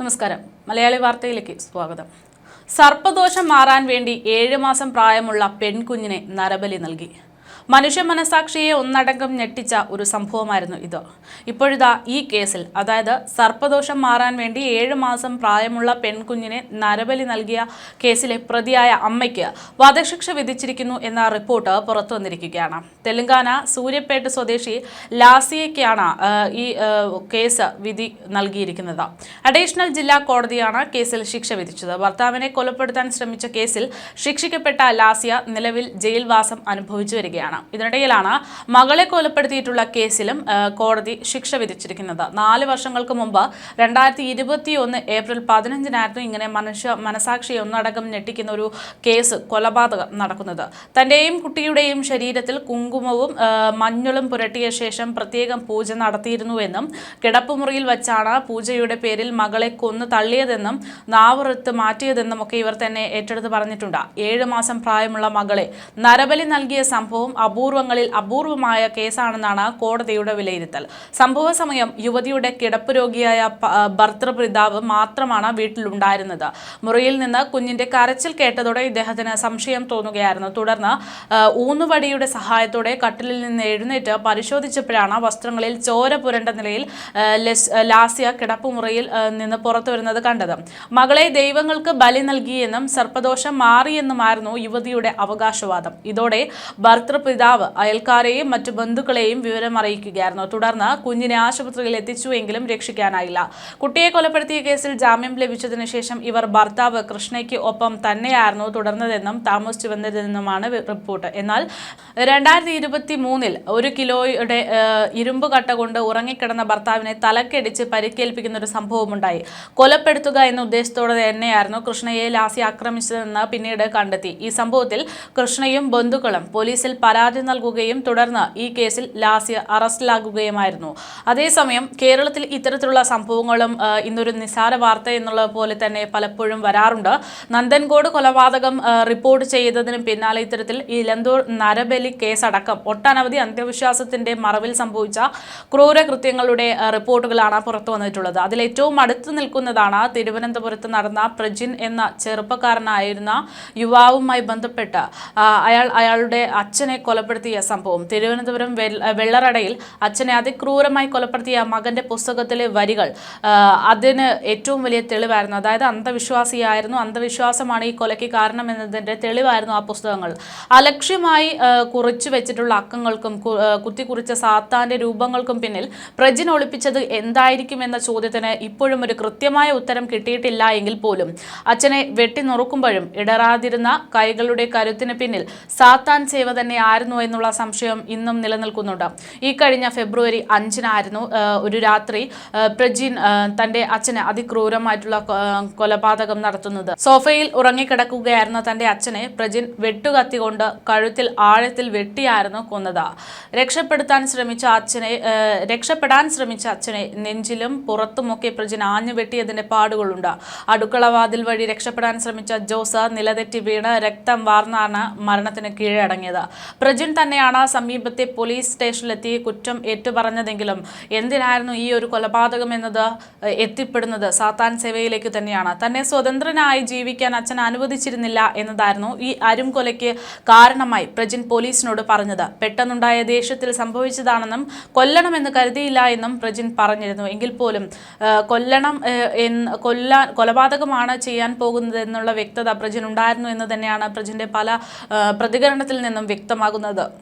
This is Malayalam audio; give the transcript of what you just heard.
നമസ്കാരം. മലയാളി വാർത്തയിലേക്ക് സ്വാഗതം. സർപ്പദോഷം മാറാൻ വേണ്ടി ഏഴ് മാസം പ്രായമുള്ള പെൺകുഞ്ഞിനെ നരബലി നൽകി. മനുഷ്യ മനസാക്ഷിയെ ഒന്നടങ്കം ഞെട്ടിച്ച ഒരു സംഭവമായിരുന്നു ഇത്. ഇപ്പോഴിതാ ഈ കേസിൽ അതായത് സർപ്പദോഷം മാറാൻ വേണ്ടി ഏഴ് മാസം പ്രായമുള്ള പെൺകുഞ്ഞിനെ നരബലി നൽകിയ കേസിലെ പ്രതിയായ അമ്മയ്ക്ക് വധശിക്ഷ വിധിച്ചിരിക്കുന്നു എന്ന റിപ്പോർട്ട് പുറത്തു വന്നിരിക്കുകയാണ്. തെലങ്കാന സൂര്യപേട്ട് സ്വദേശി ലാസിയയ്ക്കാണ് ഈ കേസ് വിധി നൽകിയിരിക്കുന്നത്. അഡീഷണൽ ജില്ലാ കോടതിയാണ് കേസിൽ ശിക്ഷ വിധിച്ചത്. ഭർത്താവിനെ കൊലപ്പെടുത്താൻ ശ്രമിച്ച കേസിൽ ശിക്ഷിക്കപ്പെട്ട ലാസിയ നിലവിൽ ജയിൽവാസം അനുഭവിച്ചു വരികയാണ്. ഇതിനിടയിലാണ് മകളെ കൊലപ്പെടുത്തിയിട്ടുള്ള കേസിലും കോടതി ശിക്ഷ വിധിച്ചിരിക്കുന്നത്. നാല് വർഷങ്ങൾക്ക് മുമ്പ് രണ്ടായിരത്തി ഇരുപത്തി ഒന്ന് ഏപ്രിൽ പതിനഞ്ചിനായിരുന്നു ഇങ്ങനെ മനുഷ്യ മനസാക്ഷി ഒന്നടക്കം ഞെട്ടിക്കുന്ന ഒരു കേസ് കൊലപാതകം നടക്കുന്നത്. തന്റെയും കുട്ടിയുടെയും ശരീരത്തിൽ കുങ്കുമവും മഞ്ഞളും പുരട്ടിയ ശേഷം പ്രത്യേകം പൂജ നടത്തിയിരുന്നുവെന്നും കിടപ്പുമുറിയിൽ വച്ചാണ് പൂജയുടെ പേരിൽ മകളെ കൊന്നു തള്ളിയതെന്നും നാവുറത്ത് മാറ്റിയതെന്നും ഒക്കെ ഇവർ തന്നെ ഏറ്റെടുത്ത് പറഞ്ഞിട്ടുണ്ട്. ഏഴ് മാസം പ്രായമുള്ള മകളെ നരബലി നൽകിയ സംഭവം അപൂർവങ്ങളിൽ അപൂർവമായ കേസാണെന്നാണ് കോടതിയുടെ വിലയിരുത്തൽ. സംഭവ സമയം യുവതിയുടെ കിടപ്പ് രോഗിയായ ഭർത്തൃപിതാവ് മാത്രമാണ് വീട്ടിലുണ്ടായിരുന്നത്. മുറിയിൽ നിന്ന് കുഞ്ഞിന്റെ കരച്ചിൽ കേട്ടതോടെ ഇദ്ദേഹത്തിന് സംശയം തോന്നുകയായിരുന്നു. തുടർന്ന് ഊന്നുവടിയുടെ സഹായത്തോടെ കട്ടിലിൽ നിന്ന് എഴുന്നേറ്റ് പരിശോധിച്ചപ്പോഴാണ് വസ്ത്രങ്ങളിൽ ചോര പുരണ്ട നിലയിൽ ലാസ്യ കിടപ്പുമുറിയിൽ നിന്ന് പുറത്തു വരുന്നത് കണ്ടത്. മകളെ ദൈവങ്ങൾക്ക് ബലി നൽകിയെന്നും സർപ്പദോഷം മാറിയെന്നുമായിരുന്നു യുവതിയുടെ അവകാശവാദം. ഇതോടെ ഭർത്തൃപിതാവ് അയൽക്കാരെയും മറ്റു ബന്ധുക്കളെയും വിവരം അറിയിക്കുകയായിരുന്നു. തുടർന്ന് കുഞ്ഞിനെ ആശുപത്രിയിൽ എത്തിച്ചുവെങ്കിലും രക്ഷിക്കാനായില്ല. കുട്ടിയെ കൊലപ്പെടുത്തിയ കേസിൽ ജാമ്യം ലഭിച്ചതിനു ശേഷം ഇവർ ഭർത്താവ് കൃഷ്ണയ്ക്ക് ഒപ്പം തന്നെയായിരുന്നു തുടർന്നതെന്നും താമസിച്ചു വന്നതെന്നുമാണ് റിപ്പോർട്ട്. എന്നാൽ രണ്ടായിരത്തി ഇരുപത്തി മൂന്നിൽ ഒരു കിലോയുടെ ഇരുമ്പ് കട്ട കൊണ്ട് ഉറങ്ങിക്കിടന്ന ഭർത്താവിനെ തലക്കടിച്ച് പരിക്കേൽപ്പിക്കുന്ന ഒരു സംഭവമുണ്ടായി. കൊലപ്പെടുത്തുക എന്ന ഉദ്ദേശത്തോടെ തന്നെയായിരുന്നു കൃഷ്ണയെ ലാസി ആക്രമിച്ചതെന്ന് പിന്നീട് കണ്ടെത്തി. ഈ സംഭവത്തിൽ കൃഷ്ണയും ബന്ധുക്കളും പോലീസിൽ പരാതി നൽകുകയും തുടർന്ന് ഈ കേസിൽ ലാസ്യ അറസ്റ്റിലാകുകയുമായിരുന്നു. അതേസമയം കേരളത്തിൽ ഇത്തരത്തിലുള്ള സംഭവങ്ങളും ഇന്നൊരു നിസാര വാർത്ത എന്നുള്ള പോലെ തന്നെ പലപ്പോഴും വരാറുണ്ട്. നന്ദൻകോട് കൊലപാതകം റിപ്പോർട്ട് ചെയ്തതിന് പിന്നാലെ ഇത്തരത്തിൽ ഇലന്തൂർ നരബലി കേസടക്കം ഒട്ടനവധി അന്ധവിശ്വാസത്തിന്റെ മറവിൽ സംഭവിച്ച ക്രൂരകൃത്യങ്ങളുടെ റിപ്പോർട്ടുകളാണ് പുറത്തു വന്നിട്ടുള്ളത്. അതിൽ ഏറ്റവും അടുത്ത് നിൽക്കുന്നതാണ് തിരുവനന്തപുരത്ത് നടന്ന പ്രജിൻ എന്ന ചെറുപ്പക്കാരനായിരുന്ന യുവാവുമായി ബന്ധപ്പെട്ട് അയാൾ അയാളുടെ അച്ഛനെ കൊലപ്പെടുത്തിയ സംഭവം. തിരുവനന്തപുരം വെള്ളറടയിൽ അച്ഛനെ അതിക്രൂരമായി കൊലപ്പെടുത്തിയ മകന്റെ പുസ്തകത്തിലെ വരികൾ അതിന് ഏറ്റവും വലിയ തെളിവായിരുന്നു. അതായത് അന്ധവിശ്വാസിയായിരുന്നു. അന്ധവിശ്വാസമാണ് ഈ കൊലയ്ക്ക് കാരണം എന്നതിന്റെ തെളിവായിരുന്നു ആ പുസ്തകങ്ങൾ. അലക്ഷ്യമായി കുറിച്ചു വെച്ചിട്ടുള്ള അക്കങ്ങൾക്കും കുത്തിക്കുറിച്ച സാത്താന്റെ രൂപങ്ങൾക്കും പിന്നിൽ പ്രജിൻ ഒളിപ്പിച്ചത് എന്തായിരിക്കും എന്ന ചോദ്യത്തിന് ഇപ്പോഴും ഒരു കൃത്യമായ ഉത്തരം കിട്ടിയിട്ടില്ല എങ്കിൽ പോലും. അച്ഛനെ വെട്ടി നുറുക്കുമ്പോഴും ഇടറാതിരുന്ന കൈകളുടെ കരുത്തിന് പിന്നിൽ സാത്താൻ സേവ തന്നെ ആയിരുന്നു എന്നുള്ള സംശയം ഇന്നും നിലനിൽക്കുന്നുണ്ട്. ഈ കഴിഞ്ഞ ഫെബ്രുവരി അഞ്ചിനായിരുന്നു ഒരു രാത്രി പ്രജീൻ തന്റെ അച്ഛന് അതിക്രൂരമായിട്ടുള്ള കൊലപാതകം നടത്തുന്നത്. സോഫയിൽ ഉറങ്ങിക്കിടക്കുകയായിരുന്ന തന്റെ അച്ഛനെ പ്രജിൻ വെട്ടുകത്തിക്കൊണ്ട് കഴുത്തിൽ ആഴത്തിൽ വെട്ടിയായിരുന്നു കൊന്നത്. രക്ഷപ്പെടുത്താൻ ശ്രമിച്ച അച്ഛനെ രക്ഷപ്പെടാൻ ശ്രമിച്ച അച്ഛനെ നെഞ്ചിലും പുറത്തുമൊക്കെ പ്രജിൻ ആഞ്ഞു വെട്ടിയതിന്റെ പാടുകളുണ്ട്. അടുക്കളവാതിൽ വഴി രക്ഷപ്പെടാൻ ശ്രമിച്ച ജോസ നിലതെറ്റി വീണ് രക്തം വാർന്നാണ് മരണത്തിന് കീഴടങ്ങിയത്. പ്രജിൻ തന്നെയാണ് സമീപത്തെ പോലീസ് സ്റ്റേഷനിലെത്തി കുറ്റം ഏറ്റുപറഞ്ഞതെങ്കിലും എന്തിനായിരുന്നു ഈ ഒരു കൊലപാതകം എന്നത് എത്തിപ്പെടുന്നത്? സാത്താൻ സേവയിലേക്ക് തന്നെയാണ്. തന്നെ സ്വതന്ത്രനായി ജീവിക്കാൻ അച്ഛൻ അനുവദിച്ചിരുന്നില്ല എന്നതായിരുന്നു ഈ അരും കൊലയ്ക്ക് കാരണമായി പ്രജിൻ പോലീസിനോട് പറഞ്ഞത്. പെട്ടെന്നുണ്ടായ ദേഷ്യത്തിൽ സംഭവിച്ചതാണെന്നും കൊല്ലണമെന്ന് കരുതിയില്ല എന്നും പ്രജിൻ പറഞ്ഞിരുന്നു. എങ്കിൽ പോലും കൊല്ലണം കൊല്ലാൻ കൊലപാതകമാണ് ചെയ്യാൻ പോകുന്നത് എന്നുള്ള വ്യക്തത പ്രജിൻ ഉണ്ടായിരുന്നു എന്ന് തന്നെയാണ് പ്രജിന്റെ പല പ്രതികരണത്തിൽ നിന്നും വ്യക്തമാകുന്നത്. 呢的。